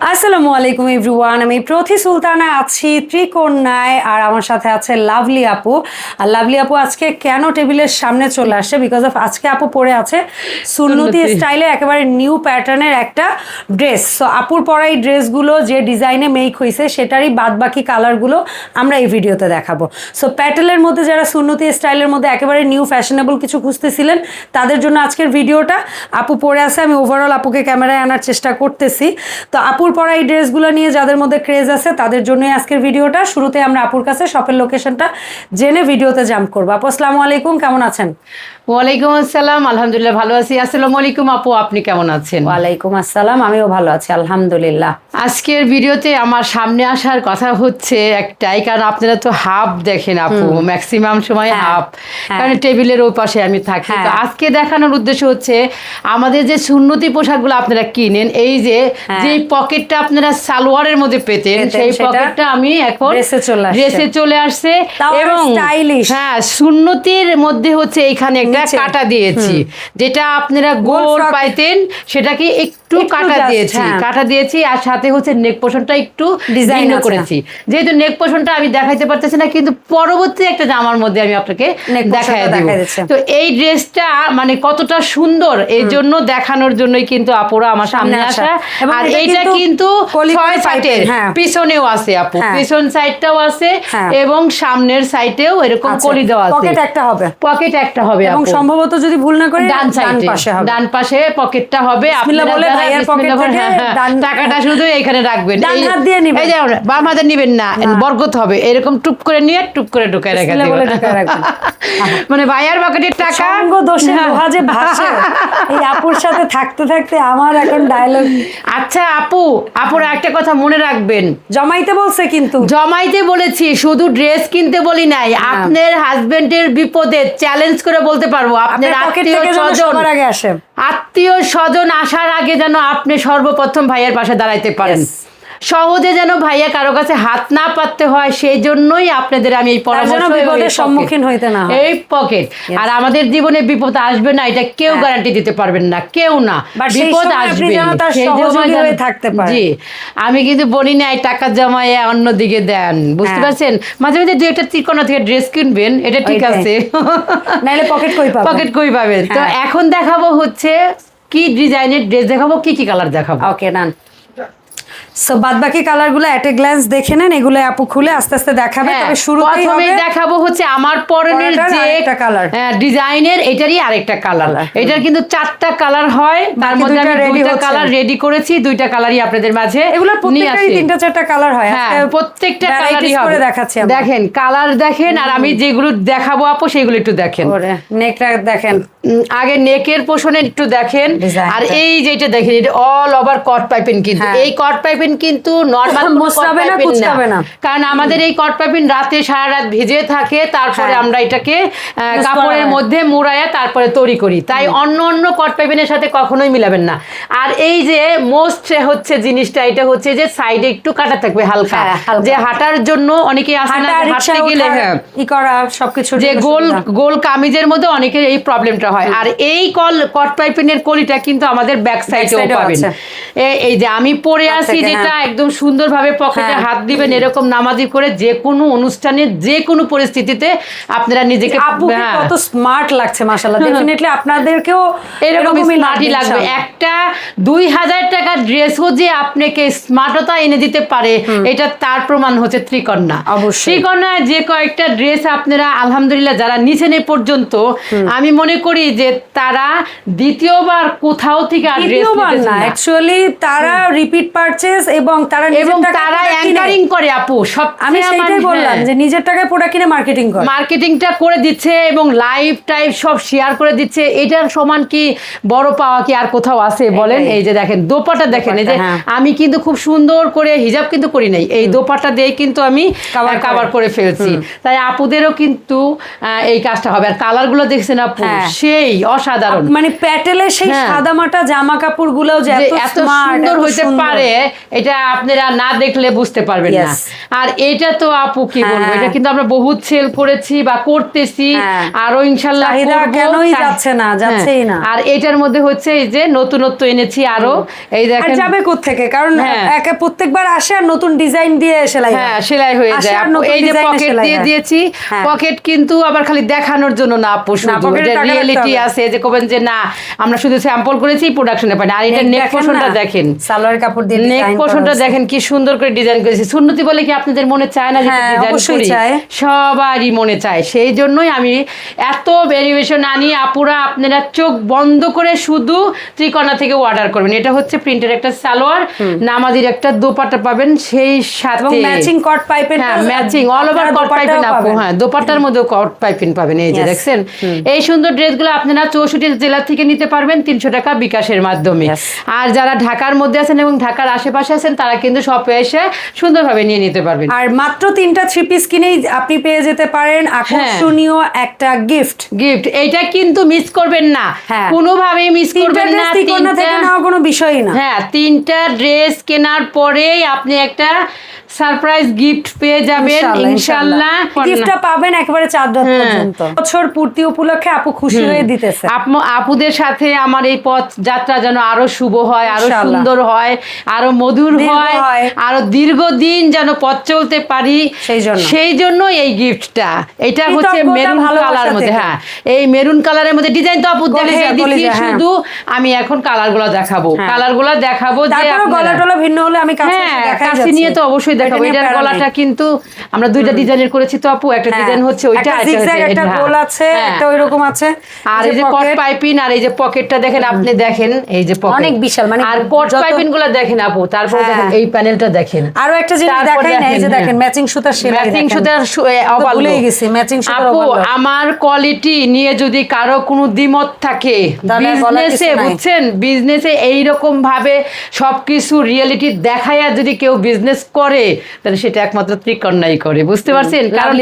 আসসালামু আলাইকুম এভরিওয়ান। আমি প্রথি সুলতানা আছি ত্রিকন্যায় আর আমার সাথে আছে লাভলি আপু। আর লাভলি আপু আজকে কেন টেবিলের সামনে চলে আসছে? বিকজ অফ আজকে আপু পরে আছে সুন্নতি। স্টাইলে একেবারে নিউ প্যাটার্নের একটা ড্রেস। সো আপুর পরা এই ড্রেসগুলো যে ডিজাইনে মেক হয়েছে সেটারই বাদবাকি কালারগুলো আমরা এই ভিডিওতে দেখাবো। সো প্যাটেলের মধ্যে যারা সুন্নতি স্টাইলের মধ্যে একেবারে নিউ ফ্যাশনেবল কিছু খুঁজতেছিলেন তাদের জন্য আজকের ভিডিওটা। আপু পরে আছে আমি ওভারঅল আপুকে ক্যামেরায় আনার চেষ্টা করতেছি। তো আপুর পরা এই ড্রেসগুলো নিয়ে যাদের মধ্যে ক্রেজ আছে, তাদের জন্যই আজকের ভিডিওটা। শুরুতে আমরা আপুর কাছে শপের লোকেশনটা জেনে ভিডিওতে জাম্প করব। আপু, আসসালামু আলাইকুম, কেমন আছেন? ওয়ালাইকুম আসসালাম আলহামদুলিল্লাহ ভালো আছি আসসালামু আলাইকুম আপু আপনি কেমন আছেন ওয়ালাইকুম আসসালাম আমিও ভালো আছি আলহামদুলিল্লাহ আজকের ভিডিওতে আমার সামনে আসার কথা হচ্ছে একটাই কারণ আপনারা তো হাফ দেখেন আপু ম্যাক্সিমাম সময় হ্যাঁ, হাফ হ্যাঁ। কারণ টেবিলের ওই পাশে আমি থাকি হ্যাঁ। তো আজকে দেখানোর উদ্দেশ্য হচ্ছে আমাদের যে সুন্নতি পোশাকগুলো আপনারা কিনেন এই যে। যে পকেটটা আপনারা সালোয়ারের মধ্যে পেতেন সেই পকেটটা আমি এখন ড্রেসে চলে আসছে। এবং হ্যাঁ সুন্নতির মধ্যে হচ্ছে এখানে কাটা দিয়েছি যেটা আপনারা গোল। পাইতেন সেটাকে একটু একটু কাটা দিয়েছি হ্যাঁ। কাটা দিয়েছি আর সাথে হচ্ছে নেক পোষণটা একটু ডিজাইন করেছি। যেহেতু নেক পোষণটা আমি দেখাইতে পারতেছি না কিন্তু পরবর্তী একটা জামার মধ্যে আমি আপনাকে দেখাই দেব তো এই ড্রেসটা মানে কতটা সুন্দর এই জন্য দেখানোর জন্যই কিন্তু আপুরা আমার সামনে আসা। আর এইটা কিন্তু ছয় পাইপের, হ্যাঁ। পিছনেও আছে আপু হ্যাঁ। পিছন সাইডটাও আছে। এবং সামনের সাইডেও এরকম কলি দেওয়া আছে। পকেট একটা হবে। পকেট একটা হবে এবং সম্ভবত যদি ভুল না করে ডান সাইডে ডান পাশে পকেটটা হবে। আপনারা ভাইয়ার বিসমিল্লাহ পকেট থেকে হ্যাঁ, টাকাটা শুধু এখানে রাখবেন ডান হাত দিয়ে নিবেন। এই বাম হাতে নিবেন না বরকত হবে। এরকম টুপ করে নিয়ে টুপ করে ঢুকায় রেখে দেবেন। মানে ভাইয়ার পকেটের টাকা সঙ্গ দোষে হ্যাঁ। ভাসে। এই আপুর সাথে থাকতে থাকতে আমার এখন ডায়লগ আচ্ছা আপু আপুর একটা কথা মনে রাখবেন। জমাইতে বলছে কিন্তু। জমাইতে বলেছি শুধু ড্রেস কিনতে বলি নাই। আপনার হাজবেন্ডের বিপদে চ্যালেঞ্জ করে বলতে পারব। আপনার আত্মীয় স্বজন আগে আসে। আত্মীয় স্বজন আসার আগে যেন আপনি সর্বপ্রথম ভাইয়ের পাশে দাঁড়াইতে পারেন. সহজে যেন ভাইয়া কারও কাছে হাত না পাততে হয় সেই জন্যই আপনাদের আমি এই পরামর্শ সম্মুখীন হইতে না এই পকেট আর আমাদের জীবনে বিপদ আসবে না এটা কেউ। গ্যারান্টি দিতে পারবেন না কেউ না। বিপদ আসবে থাকতে। জি আমি কিন্তু বলি না এই টাকা জমায়ে অন্যদিকে দেন বুঝতে হ্যাঁ। পারছেন? মাঝে মাঝে দু একটা ত্রিকোণা থেকে ড্রেস কিনবেন এটা ঠিক আছে। পকেট কই পাবো পকেট কই পাবেন? তো হ্যাঁ। এখন দেখাবো হচ্ছে কি ডিজাইনের ড্রেস দেখাবো কি কি কালার দেখাবো? ওকে ডান সো বাদ বাকি কালারগুলো এট এ গ্ল্যান্স দেখে নেন এগুলো আপু খুলে আস্তে আস্তে দেখাবে। হ্যাঁ, তবে শুরুতেই হবে দেখাবো হচ্ছে আমার পরনের যে আরেকটা colour। হ্যাঁ, ডিজাইনের এটারই আরেকটা কালার এটার কিন্তু চারটা কালার হয় তার মধ্যে আমি দুইটা কালার রেডি করেছি দুইটা কালারই আপনাদের মাঝে এগুলো নিয়ে প্রত্যেকটারই তিনটা চারটা কালার হয়। হ্যাঁ প্রত্যেকটা কালারই হবে। দেখাচ্ছি। দেখেন কালার দেখেন আর আমি যেগুলো দেখাবো আপু সেগুলো একটু দেখেন। নেকটা দেখেন। আগে নেকের পোষণে একটু দেখেন। আর। এই যেটা দেখেন এটা অল ওভার কট পাইপিং কিন্তু। হ্যাঁ। এই কট পাইপিং কিন্তু নর্মাল মোচড়াবে না, কুচকাবে না। কারণ আমাদের এই কট পাইপিং রাতে সারা রাত ভিজে থাকে তারপরে হ্যাঁ। আমরা এটাকে কাপড়ের মধ্যে মুড়াইয়া তারপরে তৈরি করি। তাই অন্য অন্য কট পাইপিনের সাথে কখনোই মিলাবেন না। আর এই যে মোস্ট হচ্ছে জিনিসটা এটা হচ্ছে যে সাইডে একটু কাটা থাকবে হালকা। হ্যাঁ, যে হাঁটার জন্য অনেকে আসে না হাঁটা হাঁটতে গেলে হ্যাঁ। ই করা সবকিছু যে গোল গোল কামিজের মধ্যে অনেকের এই প্রবলেমটা হয়। আর এই কল কট পাইপিনের কলিটা কিন্তু আমাদের ব্যাক সাইডেও পাবেন। এই যে আমি পরে আছি যেটা হ্যাঁ। একদম সুন্দরভাবে পকেটে হ্যাঁ। হাত দিবেন এরকম নামাজি করে যে কোনো অনুষ্ঠানে যে কোনো পরিস্থিতিতে আপনারা নিজেকে আপুকে হ্যাঁ, কত স্মার্ট লাগছে মাশাআল্লাহ। ডেফিনেটলি আপনাদেরকেও এরকম এরকমই স্মার্টই লাগবে একটা দুই হাজার টাকার ড্রেসও যে আপনাকে স্মার্টতা এনে দিতে পারে এটা তার প্রমাণ হচ্ছে ত্রিকন্যা। অবশ্যই। ত্রিকন্যায় যে কয়েকটা ড্রেস আপনারা আলহামদুলিল্লাহ যারা নিছেন এই পর্যন্ত আমি মনে করি যে তারা দ্বিতীয়বার কোথাও থেকে দ্বিতীয়বার না। অ্যাকচুয়ালি তারা রিপিট পারচেজ এবং তারা এবং তারা অ্যাঙ্কারিং করে আপু সব আমি সেইটাই বললাম যে নিজের টাকায় প্রোডাক্ট কিনে মার্কেটিং করে। মার্কেটিংটা করে দিচ্ছে এবং লাইভ টাইপ সব শেয়ার করে দিচ্ছে। এটার সমান কি বড় পাওয়া কি আর কোথাও আছে বলেন? এই যে দেখেন দোপাটা দেখেন এই যে হ্যাঁ। আমি কিন্তু খুব সুন্দর করে হিজাব কিন্তু করি নাই। এই দোপাটা দিয়ে কিন্তু আমি Cover কাভার করে। ফেলছি। তাই আপুদেরও কিন্তু এই কাজটা হবে। আর কালারগুলো দেখছেন আপু হ্যাঁ। সেই অসাধারণ মানে প্যাটেলের সেই হ্যাঁ। সাদামাটা জামা কাপড়গুলো যে এত সুন্দর হইতে পারে এটা আপনারা না দেখলে বুঝতে পারবেন না আর এটা তো আপু কি বলব হ্যাঁ। এটা কিন্তু আমরা বহুত সেল করেছি বা করতেছি হ্যাঁ। আরও ইনশাল্লাহ কেনই যাচ্ছে না, যাচ্ছেই হ্যাঁ। না। আর এটার মধ্যে হচ্ছে এই যে নতুনত্ব এনেছি আরও এই আর দেখেন যাবে থেকে কারণ হ্যাঁ। একে প্রত্যেকবার আসে আর নতুন ডিজাইন দিয়ে সেলাই হ্যাঁ সেলাই হয়ে যায় আপু, এই যে পকেট দিয়ে দিয়েছি হ্যাঁ। পকেট কিন্তু আবার খালি দেখানোর জন্য না আপু শুধু টাকা হবে। আছে যে কবেন যে না আমরা শুধু স্যাম্পল করেছি প্রোডাকশনে পাই না। আর এটা নেক পোর্শনটা দেখেন। সালোয়ার কাপড় দিয়ে নেক পোর্শনটা দেখেন কি সুন্দর করে ডিজাইন করেছি। সুন্নতি বলে কি আপনাদের মনে চায় না যে হ্যাঁ, ডিজাইন অবশ্যই করি। সবারই মনে চায়। সেই জন্যই আমি এত ভেরিয়েশন আনি আপুরা আপনারা চোখ বন্ধ করে শুধু ত্রিকোণা থেকে অর্ডার করবেন। এটা হচ্ছে প্রিন্টের একটা সালোয়ার নামাজির একটা দোপাট্টা পাবেন সেই সাথে। ম্যাচিং কট পাইপের হ্যাঁ ম্যাচিং অল ওভার কট পাইপেন আপু হ্যাঁ দোপাট্টার মধ্যে কট পাইপেন পাবেন। এই যে. দেখছেন? এই সুন্দর ড্রেসগুলো আপনারা চৌষট্টি জেলা থেকে নিতে পারবেন তিনশো টাকা বিকাশের মাধ্যমে। আর যারা ঢাকার মধ্যে আছেন এবং ঢাকার আশেপাশে আছেন তারা কিন্তু শপে এসে সুন্দরভাবে নিয়ে নিতে পারবেন। আর মাত্র তিনটা থ্রি পিস কিনেই আপনি পেয়ে যেতে পারেন। হ্যাঁ। আকর্ষণীয় একটা গিফট গিফট এইটা কিন্তু মিস করবেন না। হ্যাঁ। কোনোভাবেই মিস করবেন না। তিনটা- কোনো বিষয়ই না। হ্যাঁ তিনটা ড্রেস কেনার পরেই আপনি একটা সারপ্রাইজ গিফট পেয়ে যাবেন। ইনশাল্লাহ গিফটটা পাবেন একেবারে চার রাত হ্যাঁ। পর্যন্ত। বছর পূর্তি উপলক্ষে আপু খুশি হয়ে দিতেছে। আপুদের সাথে আমার এই পথ যাত্রা যেন আরও শুভ হয় আরও সুন্দর হয় আরও মধুর হয় হয়। আরও দীর্ঘদিন যেন পথ চলতে পারি। সেই জন্য। সেই জন্য এই গিফটটা এটা হচ্ছে মেরুন কালার মধ্যে হ্যাঁ। এই মেরুন কালারের মধ্যে ডিজাইন তো আপু দিচ্ছি হ্যাঁ। শুধু আমি এখন কালারগুলো দেখাবো। হ্যাঁ। কালারগুলো দেখাবো যে গলা টলা ভিন্ন হলে আমি কাছে হ্যাঁ কাছে নিয়ে তো অবশ্যই দেখাবো। এটার গলাটা কিন্তু আমরা দুইটা ডিজাইনের করেছি তো আপু। একটা হ্যাঁ, ডিজাইন হচ্ছে ওইটা একটা। গোল আছে হ্যাঁ। একটা ওইরকম আছে। আর এই যে কট pocket, পাইপিং আর এই যে পকেটটা দেখেন আপনি দেখেন এই যে পকেট অনেক বিশাল, মানে আর কট যত- পাইপিংগুলো দেখেন আপু তারপর হ্যাঁ। দেখেন এই প্যানেলটা দেখেন। আরও একটা জিনিস দেখাই না এই যে দেখেন, দেখেন হ্যাঁ। ম্যাচিং সুতার সেলাই ম্যাচিং সুতার ভুলেই গেছি, matching সুতার আপু আমার কোয়ালিটি নিয়ে যদি কারও কোনো দ্বিমত থাকে বিজনেসে বুঝছেন? বিজনেসে এইরকম ভাবে সবকিছু রিয়েলিটি দেখাইয়া যদি কেউ বিজনেস করে তাহলে সেটা একমাত্র ত্রিকন্যাই করে বুঝতে পারছেন? কারণ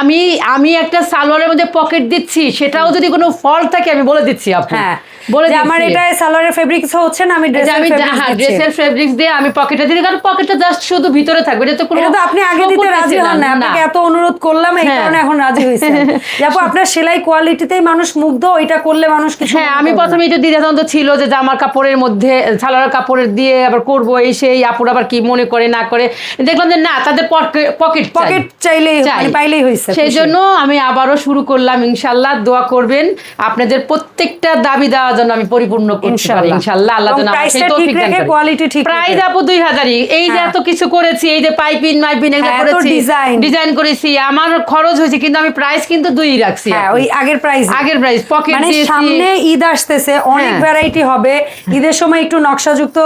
আমি আমি একটা সালোয়ারের মধ্যে পকেট দিচ্ছি সেটাও যদি কোনো থাকে আমি বলে দিচ্ছি আপু। হ্যাঁ। বলে যে আমার এটা সালোয়ারের ফেব্রিক্স হচ্ছে না আমি ড্রেসের আমি ফেব্রিক্স হ্যাঁ ড্রেসের ফেব্রিক্স দিয়ে আমি পকেটে দিই কারণ পকেটটা জাস্ট শুধু ভিতরে থাকবে এটা তো কোনো এটা তো আপনি আগে দিতে রাজি হন না। আপনাকে এত অনুরোধ করলাম এই হ্যাঁ। কারণে এখন রাজি যাব আপনার সেলাই কোয়ালিটিতেই মানুষ মুগ্ধ ওইটা করলে মানুষ কিছু হ্যাঁ আমি। প্রথমে দ্বিধাদ্বন্দ্ব ছিল যে জামার কাপড়ের মধ্যে সালোয়ার কাপড়ের দিয়ে আবার করব এই সেই আপুর আবার কি মনে করে না করে দেখলাম যে না তাদের পকেট পকেট চাইলেই চাই। মানে পাইলেই হয়েছে সেই জন্য আমি আবারও শুরু করলাম ইনশাল্লাহ দোয়া করবেন আপনাদের প্রত্যেকটা দাবি দেওয়ার জন্য আমি পরিপূর্ণ করতে পারি ইনশাআল্লাহ। আল্লাহ যেন আমার ঠিক তৌফিক দান রেখে, করে। quality ঠিক প্রাইস আপু এই যে হ্যাঁ। এত কিছু করেছি এই যে পাইপিন মাইপিন এগুলো হ্যাঁ, করেছি ডিজাইন করেছি আমার খরচ হয়েছে কিন্তু আমি প্রাইস কিন্তু দুই রাখছি হ্যাঁ ওই আগের প্রাইস আগের প্রাইস পকেট মানে সামনে ঈদ আসতেছে অনেক। ভ্যারাইটি হবে। ঈদের সময় একটু নকশাযুক্ত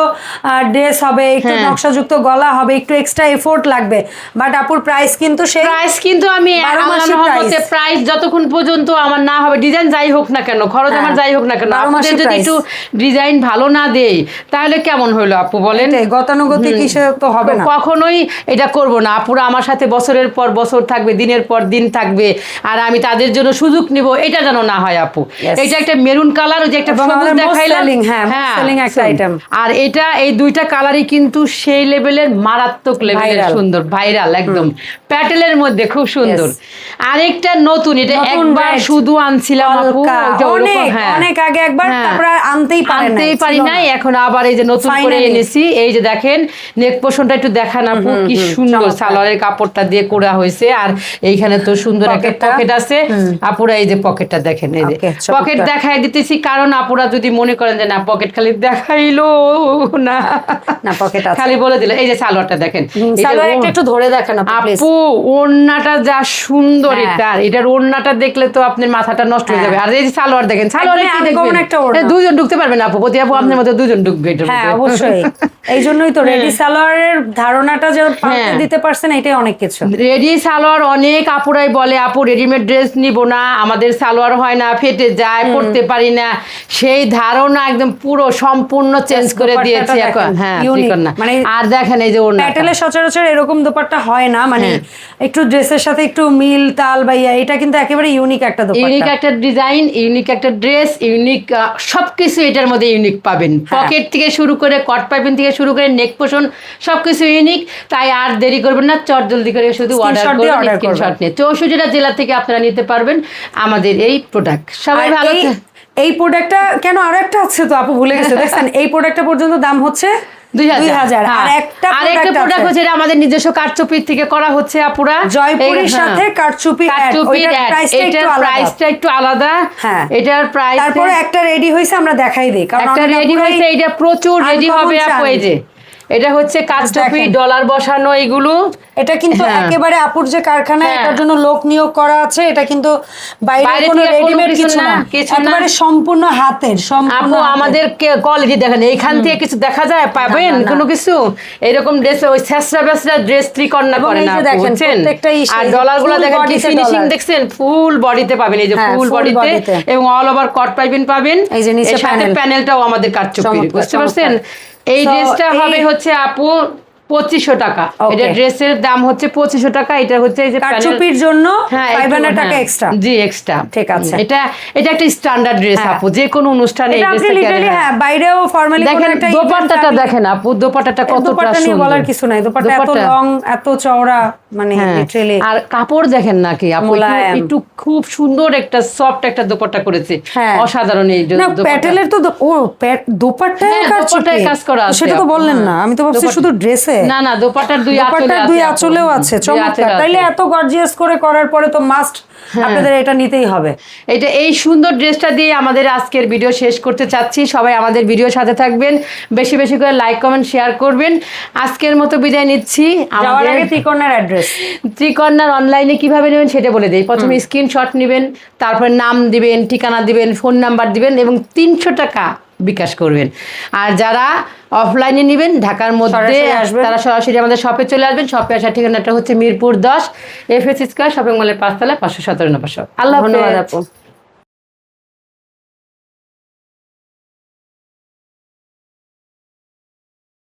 ড্রেস হবে একটু হ্যাঁ। নকশাযুক্ত গলা হবে একটু এক্সট্রা এফোর্ট লাগবে। বাট আপুর প্রাইস কিন্তু সেই প্রাইস কিন্তু আমি মাসের প্রাইস যতক্ষণ পর্যন্ত আমার না হবে ডিজাইন যাই হোক না কেন খরচ আমার যাই হোক না কেন মাসের যদি। একটু ডিজাইন ভালো না দেই তাহলে কেমন হইল আপু বলেন? গতানুগতিক হিসেবে তো হবে না। কখনোই এটা করব না। আপুরা আমার সাথে বছরের পর বছর থাকবে দিনের পর দিন থাকবে আর আমি তাদের জন্য সুযোগ নিব এটা যেন না হয় আপু। এটা একটা মেরুন কালার ওই যে একটা সবুজ দেখাইলাম। হ্যাঁ, একটা শুন। আর এটা এই দুইটা কালারই কিন্তু সেই লেভেলের মারাত্মক লেভেলের সুন্দর ভাইরাল একদম। প্যাটেলের মধ্যে খুব সুন্দর। আরেকটা নতুন এটা একবার শুধু আনছিলাম আপু হ্যাঁ। অনেক আগে একবার হ্যাঁ। তারপর আনতেই পারে আনতেই পারি নাই না। এখন আবার এই যে নতুন করে এনেছি এই যে দেখেন নেক পোষণটা একটু দেখান আপু কি সুন্দর সালোয়ারের কাপড়টা দিয়ে করা হয়েছে আর এইখানে তো সুন্দর একটা পকেট আছে। আপুরা এই যে পকেটটা দেখেন এই যে পকেট দেখাই দিতেছি কারণ আপুরা যদি মনে করেন যে না পকেট খালি দেখাইলো না। না, pocket আছে। খালি বলে দিল এই যে সালোয়ারটা দেখেন। এই যে সালোয়ার একটা ধরে দেখেন আপু ওড়নাটা যা সুন্দর হ্যাঁ। এটা এটার ওড়নাটা দেখলে তো আপনার মাথাটা নষ্ট হয়ে হ্যাঁ। যাবে। আর এই যে সালোয়ার দেখেন সালোয়ারে কি দেখবেন? একটা একটা ওড়না হ্যাঁ, দুজন ঢুকতে পারবেন আপু প্রতি আপু আপনার মতো দুজন ঢুকবে হ্যাঁ মধ্যে। অবশ্যই। এই জন্যই তো রেডি সালোয়ারের ধারণাটা যে পাল্টে হ্যাঁ। দিতে পারছেন এটাই অনেক কিছু। রেডি সালোয়ার অনেক আপুরাই বলে আপু রেডিমেড ড্রেস নিব না আমাদের সালোয়ার হয় না ফেটে যায় পরতে পারি না। সেই ধারণা একদম পুরো সম্পূর্ণ চেঞ্জ করে দিয়েছি এখন। হ্যাঁ মানে আর দেখেন এই যে ওর প্যাটেলে সচরাচর এরকম দোপাট্টা হয় না মানে হ্যাঁ। একটু ড্রেসের সাথে একটু মিল তাল বাইয়া এটা কিন্তু একেবারে ইউনিক একটা ইউনিক একটা ডিজাইন ইউনিক একটা ড্রেস ইউনিক সবকিছু এটার মধ্যে ইউনিক পাবেন। হ্যাঁ। পকেট থেকে শুরু করে কট পাইপিং থেকে শুরু করে নেক পোষণ সবকিছু ইউনিক তাই আর দেরি করবেন না চট জলদি করে শুধু অর্ডার করুন স্ক্রিনশট নিয়ে। চৌষট্টিটা জেলা থেকে আপনারা নিতে পারবেন আমাদের এই প্রোডাক্ট সবাই ভালো এই প্রোডাক্টটা কেন আরও একটা আছে তো আপু ভুলে গেছে। দেখছেন এই প্রোডাক্টটা পর্যন্ত দাম হচ্ছে আর হ্যাঁ। একটা প্রোডাক্ট প্রোডাক্ট হচ্ছে আমাদের নিজস্ব কারচুপির থেকে করা হচ্ছে আপুরা। জয়পুরের হ্যাঁ। সাথে কারচুপি এটার প্রাইসটা একটু আলাদা। হ্যাঁ। এটার প্রাইস তারপরে একটা রেডি হয়েছে আমরা দেখাই দিই। কারণ একটা রেডি হয়েছে এটা প্রচুর রেডি হবে আপু চান। এই যে। এটা হচ্ছে কাঠচুপি দেখেন। ডলার বসানো এগুলো। এটা কিন্তু হ্যাঁ। একেবারে আপুর যে কারখানা হ্যাঁ। এটার জন্য লোক নিয়োগ করা আছে এটা কিন্তু বাইরে কোনো রেডিমেড কিছু না। একেবারে সম্পূর্ণ হাতের সম্পূর্ণ আমাদের কোয়ালিটি দেখেন এইখান থেকে কিছু দেখা যায়? পাবেন। কোনো কিছু? এরকম ড্রেস ওই ছেঁচড়া বেসরা ড্রেস এবং করে না দেখেন, বুঝছেন? আর ডলারগুলো দেখেন কি ফিনিশিং দেখছেন? ফুল বডিতে পাবেন এই যে হ্যাঁ, ফুল বডিতে এবং অল ওভার কট পাইবেন পাবেন। এই যে নিচে প্যানেলটাও আমাদের চমৎকার, বুঝতে পারছেন। এই ড্রেসটা হবে হচ্ছে আপু পঁচিশশো টাকা এটা ড্রেসের দাম হচ্ছে পঁচিশশো টাকা এটা হচ্ছে এই যে কারচুপির জন্য ফাইভ হান্ড্রেড টাকা। এক্সট্রা জি এক্সট্রা ঠিক আছে। এটা এটা একটা স্ট্যান্ডার্ড ড্রেস। আপু যে কোনো অনুষ্ঠানে এই ড্রেসটা লিটারালি হ্যাঁ বাইরেও ফর্মালি দেখেন দোপাট্টাটা দেখেন আপু দোপাট্টাটা কতটা সুন্দর বলার কিছু নাই দোপাট্টা এত লং এত চওড়া মানে হ্যাঁ। লিটারালি আর কাপড় দেখেন নাকি আপু একটু- খুব সুন্দর একটা সফট একটা দোপাট্টা করেছে হ্যাঁ। অসাধারণ এই দোপাট্টা। প্যাটেলের তো ও দোপাট্টায় হ্যাঁ, কাজ করা আছে সেটা তো বললেন। না আমি তো ভাবছি শুধু ড্রেসে না না দোপাট্টার দুই আঁচলে দোপাট্টার আছে দুই আঁচলেও আছে চমৎকার। তাইলে এত গর্জিয়াস করে করার পরে তো মাস্ট হ্যাঁ। আপনাদের এটা নিতেই হবে। এটা এই সুন্দর ড্রেসটা দিয়ে আমাদের আজকের ভিডিও শেষ করতে চাচ্ছি। সবাই আমাদের ভিডিওর সাথে থাকবেন। বেশি বেশি করে লাইক কমেন্ট শেয়ার করবেন। আজকের মতো বিদায় নিচ্ছি। যাওয়ার আমাদের আগে ত্রিকোণের অ্যাড্রেস ত্রিকন্যার অনলাইনে কীভাবে নেবেন সেটা বলে দেই। প্রথমে স্ক্রিনশট নেবেন তারপরে নাম দিবেন ঠিকানা দিবেন ফোন নাম্বার দিবেন এবং তিনশো টাকা বিকাশ করবেন। আর যারা অফলাইনে নেবেন ঢাকার মধ্যে তারা সরাসরি আমাদের শপে চলে আসবেন। শপে আসার ঠিকানাটা হচ্ছে মিরপুর দশ এফ এস স্কোয়ার শপিং মলের পাঁচতলা পাঁচশো সতেরো নম্বর শপ আল্লাহ ধন্যবাদ আপনার আপু।